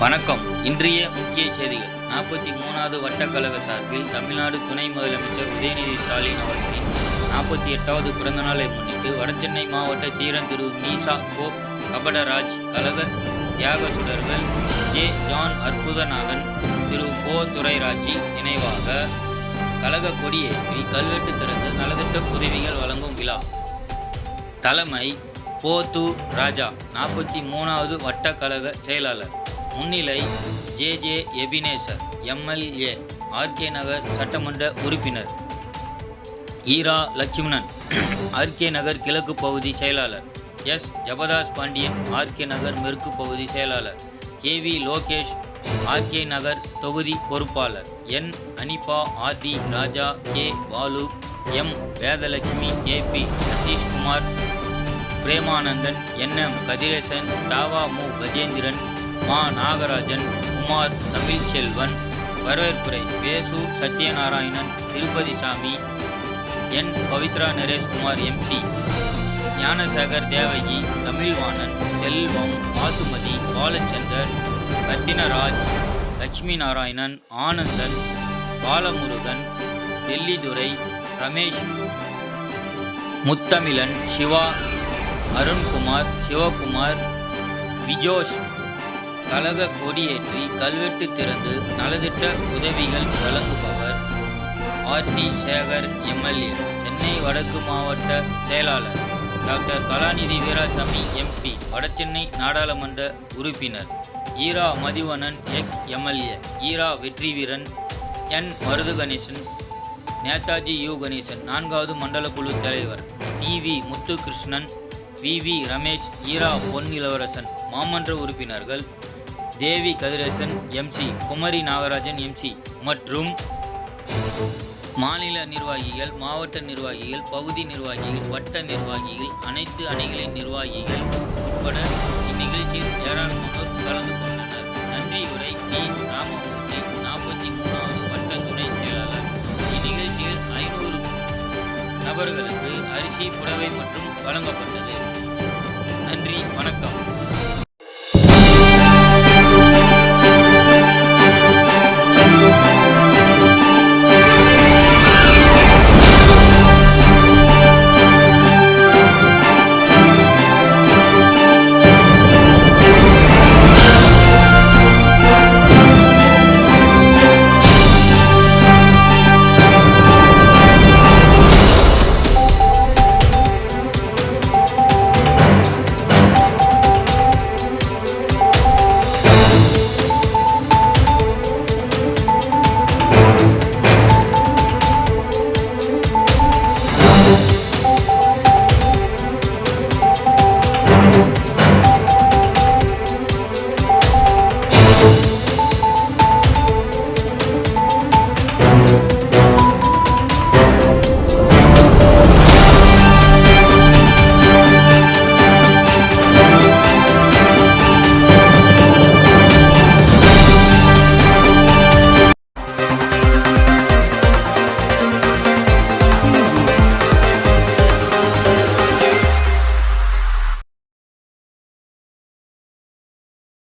வணக்கம். இன்றைய முக்கிய செய்திகள். நாற்பத்தி மூணாவது வட்டக்கழக சார்பில் தமிழ்நாடு துணை முதலமைச்சர் உதயநிதி ஸ்டாலின் அவர்களின் நாற்பத்தி எட்டாவது பிறந்தநாளை முன்னிட்டு வடசென்னை மாவட்ட தீரன் திரு மீசா கோ கபடராஜ் கழக தியாக சுடர்கள் ஜே ஜான் அற்புதநாதன் திரு கோ துரைராஜி நினைவாக கழக கொடியேற்றி கல்வெட்டு திறந்து நலத்திட்ட உதவிகள் வழங்கும் விழா. தலைமை போத்து ராஜா நாற்பத்தி மூணாவது வட்டக்கழக செயலாளர். முன்னிலை J. J. Ebenezer MLA RK Nagar சட்டமன்ற உறுப்பினர். ஈரா லட்சுமணன் ஆர்கே நகர் கிழக்கு பகுதி செயலாளர். எஸ். ஜபதாஸ் பாண்டியன் ஆர்கே நகர் மேற்கு பகுதி செயலாளர். K. V. Lokesh RK Nagar தொகுதி பொறுப்பாளர். N. Hanifa Adhi Raja K. Balu M. Vedalakshmi K. P. Sathishkumar Premanandan N. M. Kathiresan தாவா மு. கஜேந்திரன் மா நாகராஜன் குமார் தமிழ்ச்செல்வன் வரவேற்புரை வேசு சத்யநாராயணன் திருப்பதி சாமி என். பவித்ரா நரேஷ்குமார் எம்சி ஞானசேகர் தேவகி தமிழ்வாணன் செல்வம் வாசுமதி பாலச்சந்தர் ரத்தினராஜ் லட்சுமி நாராயணன் ஆனந்தன் பாலமுருகன் டெல்லிதுரை ரமேஷ் முத்தமிழன் சிவா அருண்குமார் சிவகுமார் விஜோஷ் கழக கொடியேற்றி கல்வெட்டு திறந்து நலதிட்ட உதவிகள் வழங்குபவர் R D Sekar MLA Chennai வடக்கு மாவட்ட செயலாளர். டாக்டர் கலாநிதி வீராசாமி எம்பி வடசென்னை நாடாளுமன்ற உறுப்பினர். Era Mathivanan ex MLA Era Vetriveeran N. Marudhu Ganesan Netaji U. Ganesan நான்காவது மண்டல குழு தலைவர் T V. Muthukrishnan V. V. Ramesh Era Pon Ilavarasan மாமன்ற உறுப்பினர்கள் தேவி கதிரேசன் எம்சி குமரி நாகராஜன் எம்சி மற்றும் மாநில நிர்வாகிகள் மாவட்ட நிர்வாகிகள் பகுதி நிர்வாகிகள் வட்ட நிர்வாகிகள் அனைத்து அணிகளின் நிர்வாகிகள் உட்பட இந்நிகழ்ச்சியில் ஏராளமானோர் கலந்து கொண்டனர். நன்றியுரை டி. ராமமூர்த்தி நாற்பத்தி மூணாவது வட்ட துணை செயலாளர். இந்நிகழ்ச்சியில் ஐநூறு நபர்களுக்கு அரிசி புடவை மற்றும் வழங்கப்பட்டது. நன்றி வணக்கம்.